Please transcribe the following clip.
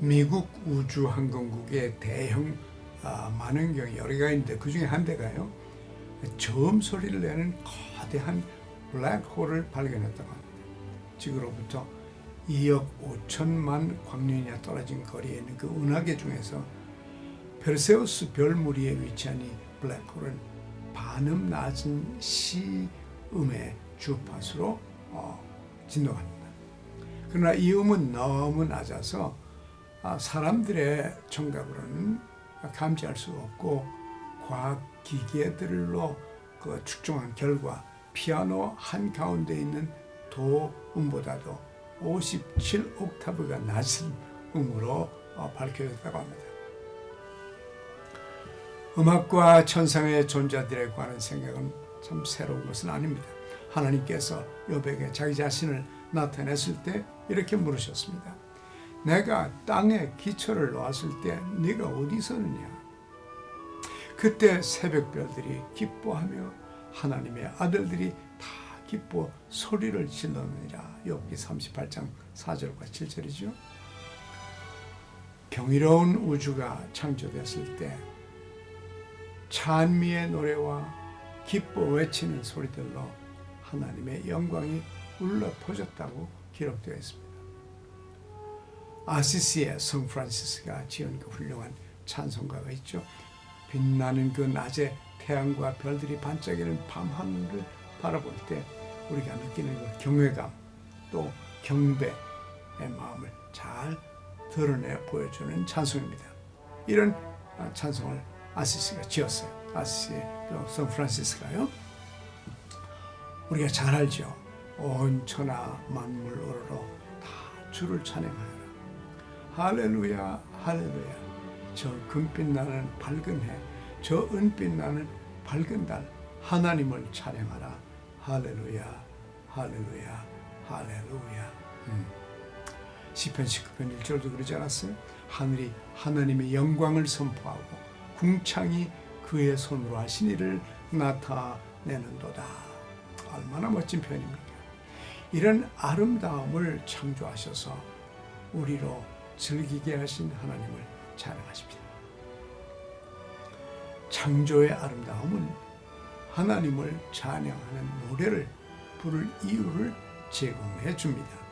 미국 우주항공국의 대형 아, 만원경이 여러 개가 있는데 그 중에 한 대가요. 저음 소리를 내는 거대한 블랙홀을 발견했다고 합니다. 지구로부터 2억 5천만 광년이나 떨어진 거리에 있는 그 은하계 중에서 페르세우스 별 무리에 위치한 이 블랙홀은 반음 낮은 시음의 주파수로 어, 진동합니다. 그러나 이 음은 너무 낮아서 아, 사람들의 청각으로는 감지할 수 없고 과학 기계들로 그 측정한 결과 피아노 한 가운데 있는 도 음보다도 57 옥타브가 낮은 음으로 어, 밝혀졌다고 합니다. 음악과 천상의 존재들에 관한 생각은 참 새로운 것은 아닙니다. 하나님께서 여백에 자기 자신을 나타냈을 때 이렇게 물으셨습니다. 내가 땅에 기초를 놓았을 때 네가 어디 있었느냐? 그때 새벽별들이 기뻐하며 하나님의 아들들이 다 기뻐 소리를 질렀느니라. 욥기 38장 4절과 7절이죠. 경이로운 우주가 창조됐을 때 찬미의 노래와 기뻐 외치는 소리들로 하나님의 영광이 울려 퍼졌다고 기록되어 있습니다. 아시시의 성 프란시스가 지은 그 훌륭한 찬송가가 있죠. 빛나는 그 낮에 태양과 별들이 반짝이는 밤하늘을 바라볼 때 우리가 느끼는 그 경외감 또 경배의 마음을 잘 드러내 보여주는 찬송입니다. 이런 찬송을 아시시가 지었어요. 아시시의 성 프란시스가요. 우리가 잘 알죠. 온 천하 만물 오르러 다 주를 찬양하여라. 할렐루야 할렐루야. 저 금빛 나는 밝은 해, 저 은빛 나는 밝은 달 하나님을 찬양하라. 할렐루야 할렐루야 할렐루야. 음. 시편 19편 1절도 그러지 않았어요? 하늘이 하나님의 영광을 선포하고 궁창이 그의 손으로 하신 일을 나타내는도다. 얼마나 멋진 표현입니까? 이런 아름다움을 창조하셔서 우리로 즐기게 하신 하나님을 찬양하십니다. 창조의 아름다움은 하나님을 찬양하는 노래를 부를 이유를 제공해 줍니다.